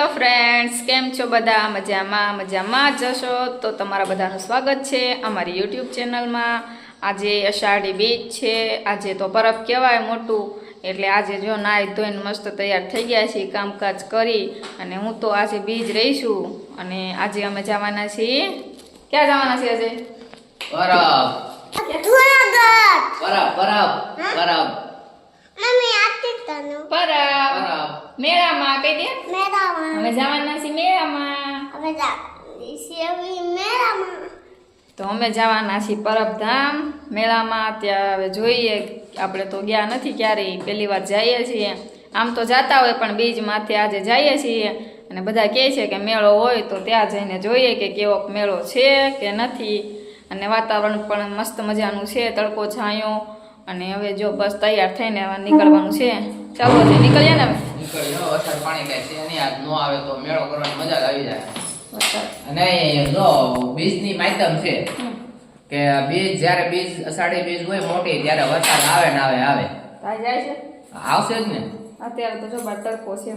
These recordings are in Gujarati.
હેલો ફ્રેન્ડ્સ કેમ છો બધા? મજામાં? મજામાં જશો તો તમારા બધાનું સ્વાગત છે અમારી યુટ્યુબ ચેનલમાં આજે અષાઢી બીજ છે. આજે તો પરબ કહેવાય મોટું. એટલે આજે જો નાહી ધોઈને મસ્ત તૈયાર થઈ ગયા છીએ કામકાજ કરી. અને હું તો આજે બીજ રહીશું. અને આજે અમે જવાના છીએ. ક્યાં જવાના છીએ આજે? પરબ પરબ પરબ પરબ મમ્મી આતી તને? પરબ મેળામાં કહી દે. મેળામાં. અમે જવાના છીએ મેળામાં. હવે જા મેળામાં. તો અમે જવાના છીએ પરબધામ મેળામાં. ત્યાં હવે જોઈએ આપણે તો ગયા નથી ક્યારેય. પહેલી વાર જઈએ છીએ. આમ તો જતા હોય પણ બીજ માથે આજે જઈએ છીએ. અને બધા કહે છે કે મેળો હોય તો ત્યાં જઈને જોઈએ કે કેવો મેળો છે કે નથી. અને વાતાવરણ પણ મસ્ત મજાનું છે તડકો છાંયો. અને હવે જો બસ તૈયાર થઈને હવે નીકળવાનું છે. ચાલો હજી નીકળીએ ને નીકળ્યો નીકળી વરસાદ પાણી કઈ છે નહીં આજ નો આવે તો મેળો કરવાની મજા આવી જાય. અને જો બીજની માધ્યમ છે કે બીજ જ્યારે બીજ અષાઢી બીજ હોય મોટી ત્યારે વરસાદ આવે ને આવે આવે. થાય જાય છે? આવશે જ ને. અત્યારે તો જો તડકો છે.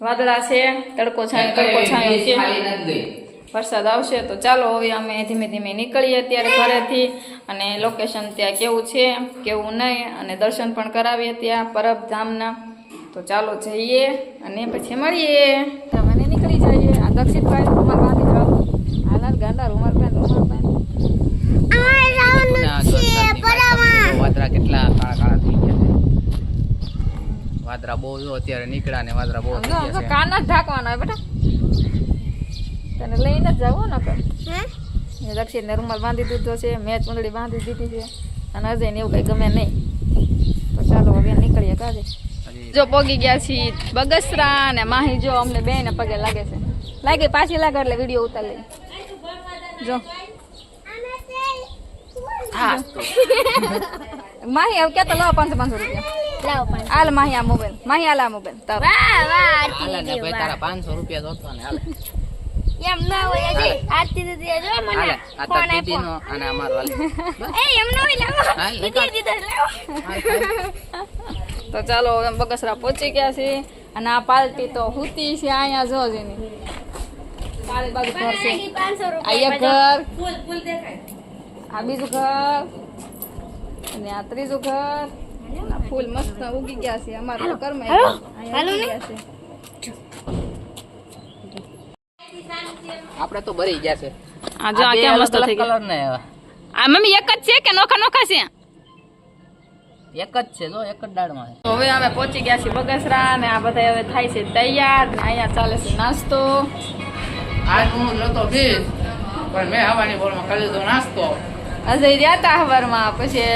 વાદળા છે તડકો છાંયો તડકો છાંયો છે. ખાલી નથી ગઈ. વરસાદ આવશે તો ચાલો હવે અમે ધીમે ધીમે નીકળીએ અત્યારે ઘરેથી અને લોકેશન ત્યાં કેવું છે કેવું નહીં અને દર્શન પણ કરાવીએ ત્યાં પરબ ધામના તો ચાલો જઈએ અને પછી મળીએ. તમે નીકળી જઈએ. આ દક્ષિણભાઈ રૂમાલ બાંધી જાઓ હાલાલ ગાંડા રૂમાલ પેન રૂમાલ વાદરા કેટલા કાળા કાળા થઈ ગયા છે. વાદરા બહુ જો અત્યારે નીકળ્યા ને વાદરા બહુ કાન જ ઢાંકવાના હોય બેટા. તને લઈને જ જાવ ને કર હે? એ દક્ષિણને રૂમાલ બાંધી દીધો છે મેં ચૂંદડી બાંધી દીધી છે અને અજયને એવું કંઈ ગમે નહીં. તો ચાલો હવે નીકળીએ કાજે. જો પોગી ગયા છીએ બગસરા ને માહી જો અમને બે ને પગે લાગે છે. લાગે પાછી લાગે એટલે વીડિયો ઉતારી લઈ જો. હા. માહી હવે કેતો લાવો પાંચસો પાંચસો રૂપિયા. આલ માહી આ મોબાઈલ. માહી આલા આ મોબાઈલ. તારો. વાહ વાહ હાલે ને ભાઈ તારા પાંચસો રૂપિયા જોતો ને હાલે. એમ ના હોય અજય આરતી દીદી જો મને ફોન તાર અને અમારો હાલે. એ એમ ના હોય લાવો. હાલ, દીધો તો ચાલો હવે બગસરા પહોંચી ગયા છે અને આ પાર્ટી તો હુતી છે અહીંયા જો જ એની બાજુ ઘર છે. આ બીજું ઘર. અને આ ત્રીજું ઘર. ફૂલ મસ્ત ઉગી ગયા છે. અમારું ઘરમાં હાલો. હાલો ગયા છે. આપણે તો ભરી ગયા છે. આ જો આ કેમ મસ્ત થઈ ગયો? કલર ને આ. મમ્મી એક જ છે કે નોખા નોખા છે? એક જ છે જો એક જ દાળમાં. તો હવે અમે પહોંચી ગયા છીએ બગસરા ને આ બધા હવે થાય છે તૈયાર ને અહીંયા ચાલે છે નાસ્તો. આજ હું નતો બીજ પણ મેં હવાની બોલમાં કરી લીધો નાસ્તો. અજય રહ્યા હતા હવારમાં પછી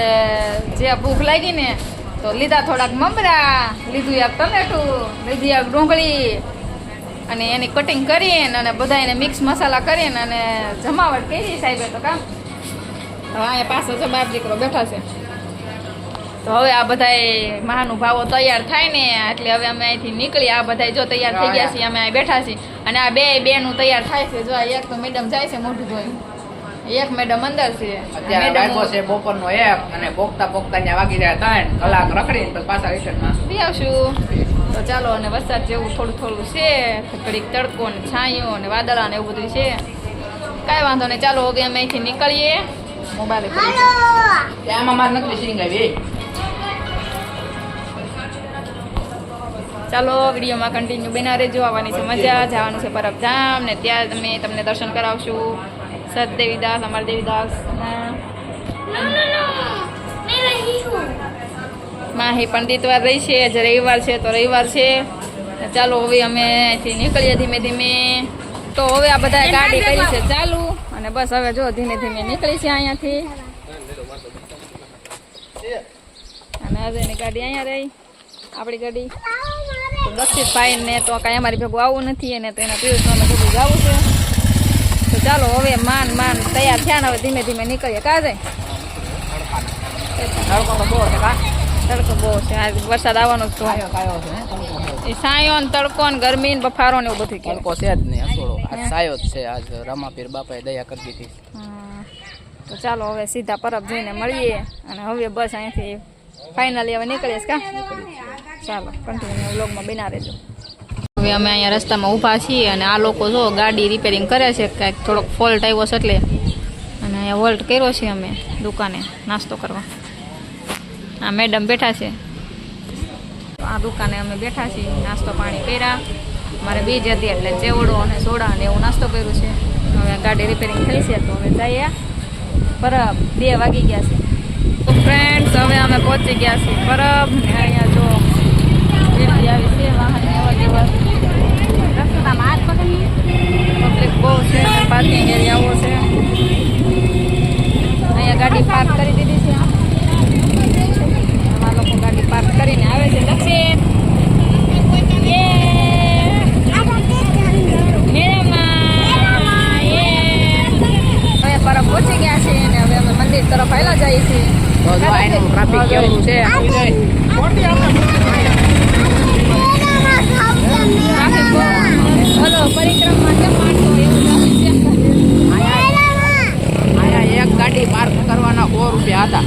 જે ભૂખ લાગી ને તો લીધા થોડાક મમરા લીધું એક ટમેટું લીધી એક ડુંગળી અને એની કટિંગ કરીને અને બધા એને મિક્સ મસાલા કરીને અને જમાવટ કરી સાહેબે તો કામ. હા એ પાછો છે બાપ દીકરો બેઠા છે. તો હવે આ બધા મહાનુભાવો તૈયાર થાય ને એટલે હવે અમે અહીંથી નીકળી આ બધા જો તૈયાર થઈ ગયા છીએ અમે અહીં બેઠા છીએ. અને આ બે બેનું તૈયાર થાય છે જો આ એક તો મેડમ જાય છે મોઢું ધોઈ એક મેડમ અંદર છે. અત્યારે છે બપોરનો એક અને પોગતા પોગતા ત્યાં વાગી જાય ત્રણ કલાક રખડીને પાછા રિટર્નમાં પી આવશું. તો ચાલો અને વરસાદ જેવું થોડું થોડું છે ઘડીક તડકો ને છાંયો ને વાદળા ને એવું બધું છે. કાંઈ વાંધો નહીં ચાલો હવે અમે અહીંથી નીકળીએ. મોબાઈલ આમાં મારે નથી સિંગ આવી ચાલો વિડીયોમાં કન્ટિન્યુ બના રહેજો. આવવાની છે મજા જવાનું છે પરબધામ ને ત્યાં તમે તમને દર્શન કરાવશું. સત દેવીદાસ અમર દેવીદાસ માહી પંડિત વાર રહી છે આજે રવિવાર છે તો રવિવાર છે. ચાલો હવે અમે અહીંથી નીકળીએ ધીમે ધીમે. તો હવે આ બધા ગાડી કરી છે ચાલુ. અને બસ હવે જો ધીમે ધીમે નીકળી છે અહીંયાથી. અને આજની ગાડી અહીંયા રહી. આપણી ગાડી. તો દક્ષિતભાઈ ને તો કાંઈ અમારી ભેગું આવવું નથી અને તો એના પિયુષમાં ભેગું જવું છે. તો ચાલો હવે માન માન તૈયાર થયા ને હવે ધીમે ધીમે નીકળીએ. કા જાય તડકો બહુ છે. આજ વરસાદ આવવાનો જ છે. એ સાયો ને તડકો ને ગરમી ને બફારો ને એવું બધું તડકો છે જ નહીં અસોડો આજ સાયો જ છે. આજ રમાપીર બાપાએ દયા કરી દીધી. તો ચાલો હવે સીધા પરબ જઈને મળીએ. અને હવે બસ અહીંથી ફાઇનલી હવે નીકળીશ કા? ચાલો કન્ટિન્યુ વ્લોગમાં બિના રહેજો. હવે અમે અહીંયા રસ્તામાં ઊભા છીએ અને આ લોકો જો ગાડી રિપેરિંગ કરે છે કાંઈક થોડોક ફોલ્ટ આવ્યો છે એટલે. અને અહીંયા વોલ્ટ કર્યો છે અમે દુકાને નાસ્તો કરવા. આ મેડમ બેઠા છે આ દુકાને અમે બેઠા છીએ, નાસ્તો પાણી કર્યા. મારે બીજ હતી એટલે ચેવડો અને સોડા અને એવું નાસ્તો કર્યું છે. હવે ગાડી રિપેરિંગ થઈ છે, તો હવે જઈએ. પરબ બે વાગી ગયા છે. તો ફ્રેન્ડ્સ હવે અમે પહોંચી ગયા છીએ પરબ. અહીંયા જો આવી છે, વાહન એવા જેવા. રસ્તામાં હાથ પકડીએ. પબ્લિક બહુ છે પાર્કિંગ એરિયાઓ છે. અહીંયા ગાડી પાર્ક કરી દીધી છે આ લોકો ગાડી પાર્ક કરીને આવે છે દક્ષિણ હવે પરબ પહોંચી ગયા છે અને હવે અમે મંદિર તરફ આવેલા જઈએ છીએ તો જો આનું ટ્રાફિક કેવું છે ટ્રાફિક બહુ હલો પરિક્રમા કેમ માણસો એવું ટ્રાફિક છે અહીંયા એક ગાડી પાર્ક કરવાના સો રૂપિયા હતા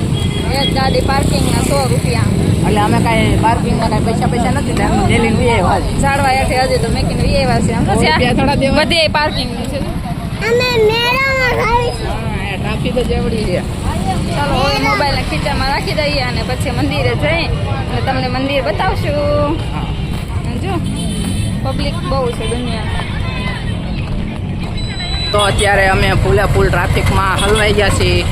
એક ગાડી પાર્કિંગના સો રૂપિયા. એટલે અમે કાંઈ પાર્કિંગના કાંઈ પૈસા પૈસા નથી ત્યાં એમ ડેલી લઈએ વાત ઝાડવા હેઠે હજી તો મેકીને વી આવ્યા છે. આમ તો થોડા દેવા? બધે પાર્કિંગ છે. ટ્રાફિક જ એવડી છે. ચાલો હવે મોબાઈલને ખીચામાં રાખી દઈએ અને પછી મંદિરે જઈ અને તમને મંદિર બતાવશું. જો પબ્લિક બહુ છે દુનિયા તો અત્યારે અમે ફૂલે ફૂલ ટ્રાફિકમાં હલવાઈ ગયા છીએ.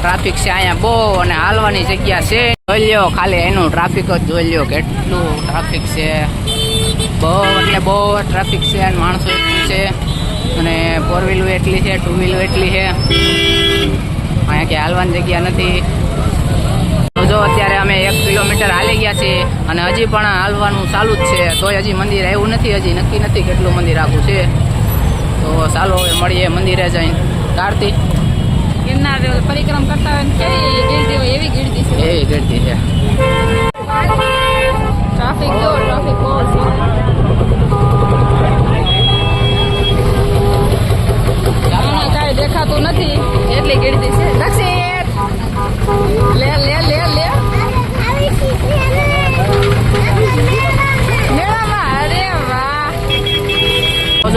ટ્રાફિક છે અહીંયા બહુ અને હાલવાની જગ્યા છે. જોઈ લ્યો, ખાલી એનું ટ્રાફિક જ જોઈ લ્યો, કેટલું ટ્રાફિક છે. બહુ, એટલે બહુ ટ્રાફિક છે અને માણસો છે. અને ફોર વ્હીલો એટલી છે ટુ વ્હીલર એટલી છે. અહીંયા કે હાલવાની જગ્યા નથી. જો, અત્યારે અમે એક કિલોમીટર હાલી ગયા છીએ અને હજી પણ હાલવાનું ચાલુ જ છે. તોય હજી મંદિર આવ્યું નથી, હજી નક્કી નથી કેટલું મંદિર આખું છે. તો ચાલો, હવે મળીએ મંદિરે જઈને. કાર્તિક ગિરનાર પરિક્રમ કરતા હોય કેવી ગીરદી હોય એવી ગીરદી છે. એવી ગળતી છે. ટ્રાફિક જો ટ્રાફિક બહુ છે. કાંઈ દેખાતું નથી એટલી ગીરદી છે. દક્ષિણ! લે લે લે લે.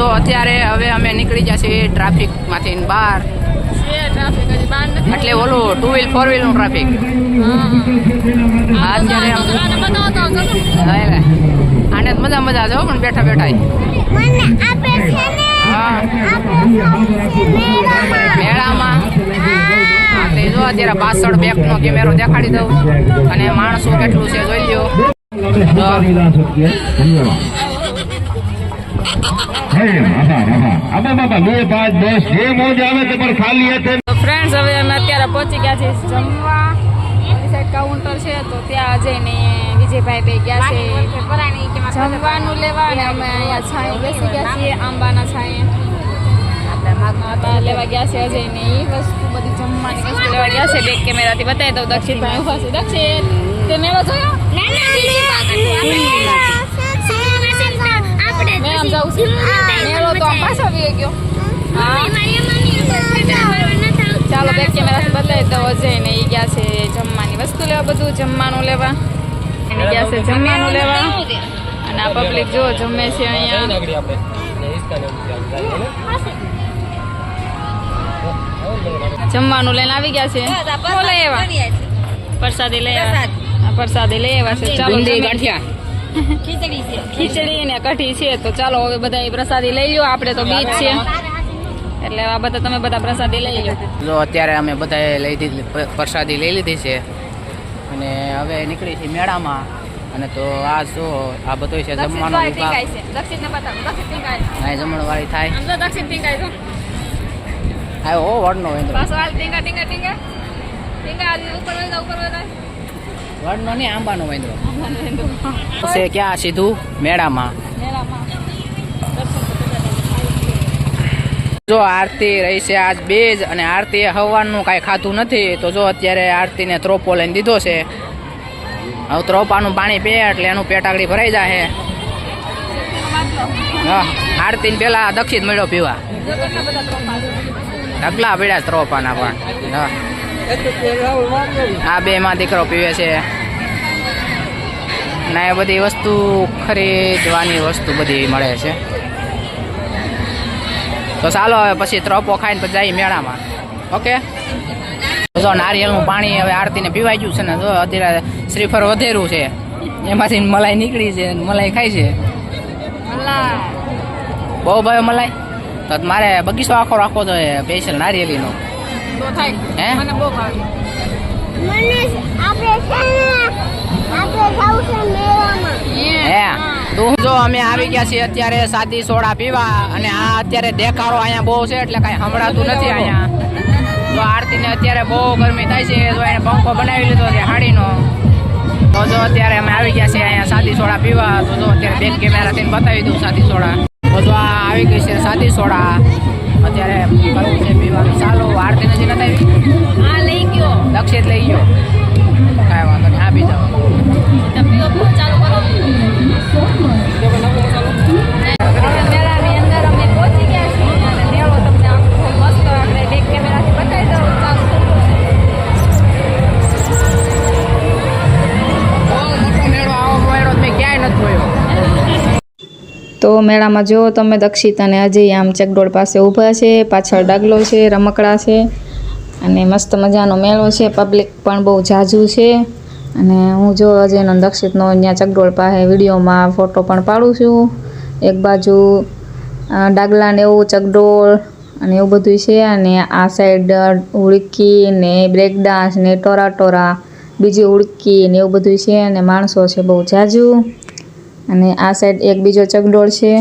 જો અત્યારે હવે અમે નીકળી ગયા છીએ ટ્રાફિકમાંથી બહાર. ટ્રાફિકમાંથી બહાર એટલે ઓલું ટુ વ્હીલ ફોર વ્હીલનું ટ્રાફિક. હા. અત્યારે આને મજા મજા જો પણ બેઠા બેઠા હા. મેળામાં? જો અત્યારે પાછળ બેકનો કેમેરો દેખાડી દઉં. અને માણસો કેટલું છે જોઈ લ્યો તો ફ્રેન્ડ્સ હવે અમે અત્યારે પહોંચી ગયા છીએ જમવા. કાઉન્ટર છે તો ત્યાં જઈને વિજયભાઈ બે ગયા છે. જમવાનું લેવા અને અમે અહીંયા છાંય બેસી ગયા છીએ આંબાના છાંયે. લેવા ગયા છે અજય ને એ વસ્તુ બધી જમવાની વસ્તુ લેવા ગયા છે. બે કેમેરાથી બતાવી દઉં. દક્ષિણભાઈ ઊભા છે. દક્ષિણ તે મેળો જોયો? દઉં ને એ ગયા છે જમવાની વસ્તુ લેવા બધું જમવાનું લેવા. એને ગયા છે જમવાનું લેવા. અને આ પબ્લિક જો જમે છે અહીંયા. જમવાનું લઈને આવી ગયા છે. લઈ પ્રસાદી લઈ આવ્યા. પ્રસાદી. લઈ આવ્યા છે. ચાલો ખીચડી ને કઢી છે તો ચાલો હવે બધા પ્રસાદી લઈ લો આપણે તો બીજ છે. એટલે આ બધા તમે બધા પ્રસાદી લઈ લો જો અત્યારે અમે બધાએ લઈ દીધી પ્રસાદી લઈ લીધી છે. અને હવે નીકળી છે મેળામાં. અને તો આ શું આ બધું છે જમવાનું ટીંગાય અહીં જમણવાળી થાય. દક્ષિણ ટીંગાય હો વડનો વેંદરો ટીંગા ટીંગા ટીંગા. ટીંગા ઉપર ઉપર વડનો નહીં આંબાનો વેંદરો છે ક્યાં સીધું? મેળામાં. મેળામાં. જો આરતી રહી છે આજ બેજ અને આરતીએ હવાનું કાંઈ ખાધું નથી, તો જો અત્યારે આરતીને ત્રોપો લઈને દીધો છે. હવે ત્રોપાનું પાણી પીએ એટલે એનું પેટાકડી ભરાઈ જાય હા આરતીને પેલા દક્ષિણ મેળો પીવા. જો ઢગલા પીડ્યા ત્રોપાના પણ. હા આ બે માં દીકરો પીવે છે. ના એ બધી વસ્તુ ખરીદવાની વસ્તુ બધી મળે છે. તો ચાલો હવે પછી ત્રપો ખાઈને પછી જઈએ મેળામાં. ઓકે જો નારિયેળનું પાણી હવે આરતીને પીવાઈ ગયું છે ને જો અત્યારે શ્રીફળ વધેરું છે. એમાંથી મલાઈ નીકળી છે અને મલાઈ ખાય છે. બહુ ભાઈ મલાઈ? તો મારે બગીચો આખો રાખવો જોઈએ સ્પેશિયલ નારિયેળીનો. તો થાય. હે? મને બહુ ભાવે મને આપણે છે ને આપણે જાવું છે મેળામાં હે તું જો અમે આવી ગયા છીએ અત્યારે સાદી સોડા પીવા અને આ અત્યારે દેખાડો અહીંયા બહુ છે એટલે કાંઈ સંભળાતું નથી અહીંયા. તો આરતીને અત્યારે બહુ ગરમી થાય છે તો એને પંખો બનાવી લીધો છે હાડીનો. તો જો અત્યારે અમે આવી ગયા છીએ અહીંયા સાદી સોડા પીવા. તો જો અત્યારે બેક કેમેરાથી બતાવી દઉં સાદી સોડા. તો જો આ આવી ગઈ છે સાદી સોડા. અત્યારે કરવું છે પીવાનું. ચાલો, આરતી નથી નથી આવી મેળામાં જુઓ તમે દક્ષિત અને અજય આમ ચકડોળ પાસે ઊભા છે, પાછળ ડાગલો છે, રમકડા છે, અને મસ્ત મજાનો મેળો છે પબ્લિક પણ બહુ ઝાઝુ છે. અને હું જો અજયનો દક્ષિતનો અહીંયા ચકડોળ પાસે વિડીયોમાં ફોટો પણ પાડું છું. એક બાજુ ડાગલા ને એવું ચકડોળ અને એવું બધું છે, અને આ સાઈડ ઉડકી ને બ્રેક ડાન્સ ને ટોરા ટોરા, બીજી ઉડકી ને એવું બધું છે, અને માણસો છે બહુ ઝાઝુ અને આ સાઈડ એક બીજો ચકડોળ છે.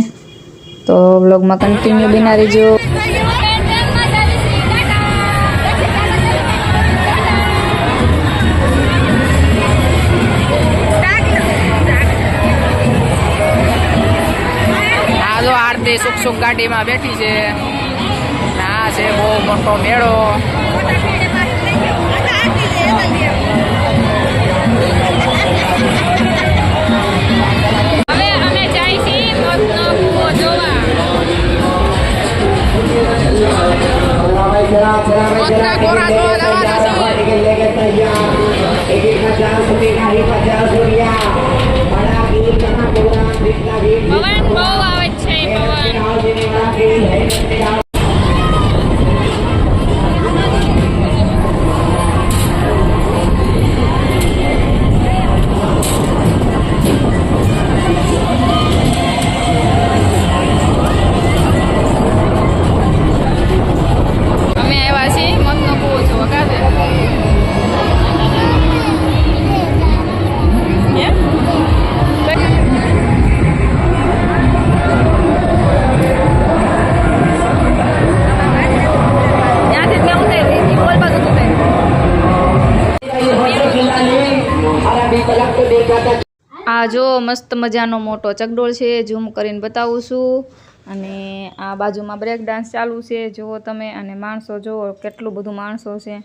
તો બ્લોગમાં કન્ટિન્યુ બિના રહેજો. આરતી સુખ સુખ ગાડીમાં બેઠી છે. આ છે બહુ મોટો મેળો. મોતના કોરા જોવા જવાના છીએ. પવન બહુ આવે છે પવન મસ્ત મજાનો મોટો ચકડોળ છે, ઝૂમ કરીને બતાવું છું. અને આ બાજુમાં બ્રેક ડાન્સ ચાલુ છે, જુઓ તમે, અને માણસો જુઓ કેટલું બધું માણસો છે.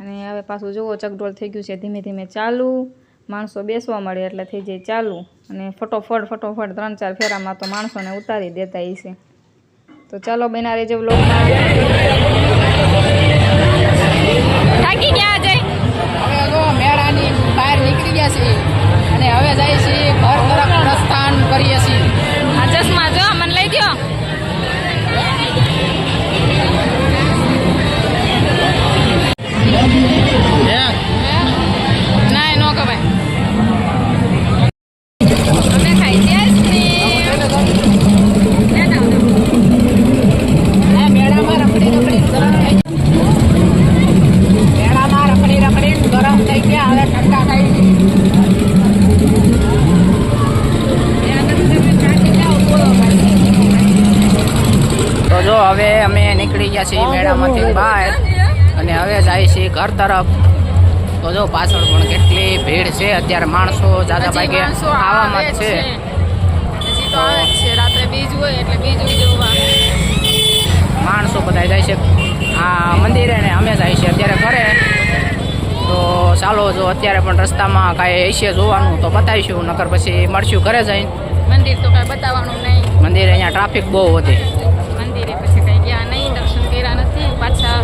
અને હવે પાછું જુઓ, ચકડોળ થઈ ગયું છે, ધીમે ધીમે ચાલુ. માણસો બેસવા મળે એટલે થઈ જાય ચાલુ. અને ફટોફટ ફટોફટ ત્રણ ચાર ફેરામાં તો માણસોને ઉતારી દેતા હશે તો ચાલો બેના રેજો વ્લોગમાં થાકી ગયા તો જો હવે અમે નીકળી ગયા છીએ મેળામાંથી બહાર અને હવે જાય છીએ ઘર તરફ. તો જો પાછળ પણ કેટલી ભીડ છે. અત્યારે માણસો જાદા ભાગે આવવામાં જ છે. માણસો બધા જાય છે. આ મંદિરે ને અમે જાય છે અત્યારે ઘરે ચાલો જો અત્યારે પણ રસ્તામાં કાંઈ હશે જોવાનું તો બતાવીશું નકર પછી મળશું ઘરે જઈને. મંદિર તો કાંઈ બતાવવાનું નહીં. મંદિર અહીંયા ટ્રાફિક બહુ હતી મંદિરે પછી કંઈ ગયા નહીં દર્શન કર્યા નથી. પાછા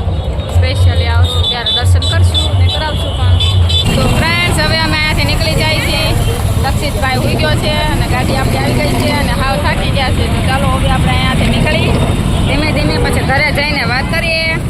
સ્પેશિયલી આવશું ત્યારે દર્શન કરશું ને કરાવશું પણ. તો ફ્રેન્ડ્સ હવે અમે અહીંયાથી નીકળી જાય છે લક્ષિતભાઈ ઉઈ ગયો છે અને ગાડી આપણી આવી ગઈ છે અને હાવ થાકી ગયા છે. તો ચાલો હવે આપણે અહીંયાથી નીકળી. ધીમે ધીમે પછી ઘરે જઈને વાત કરીએ.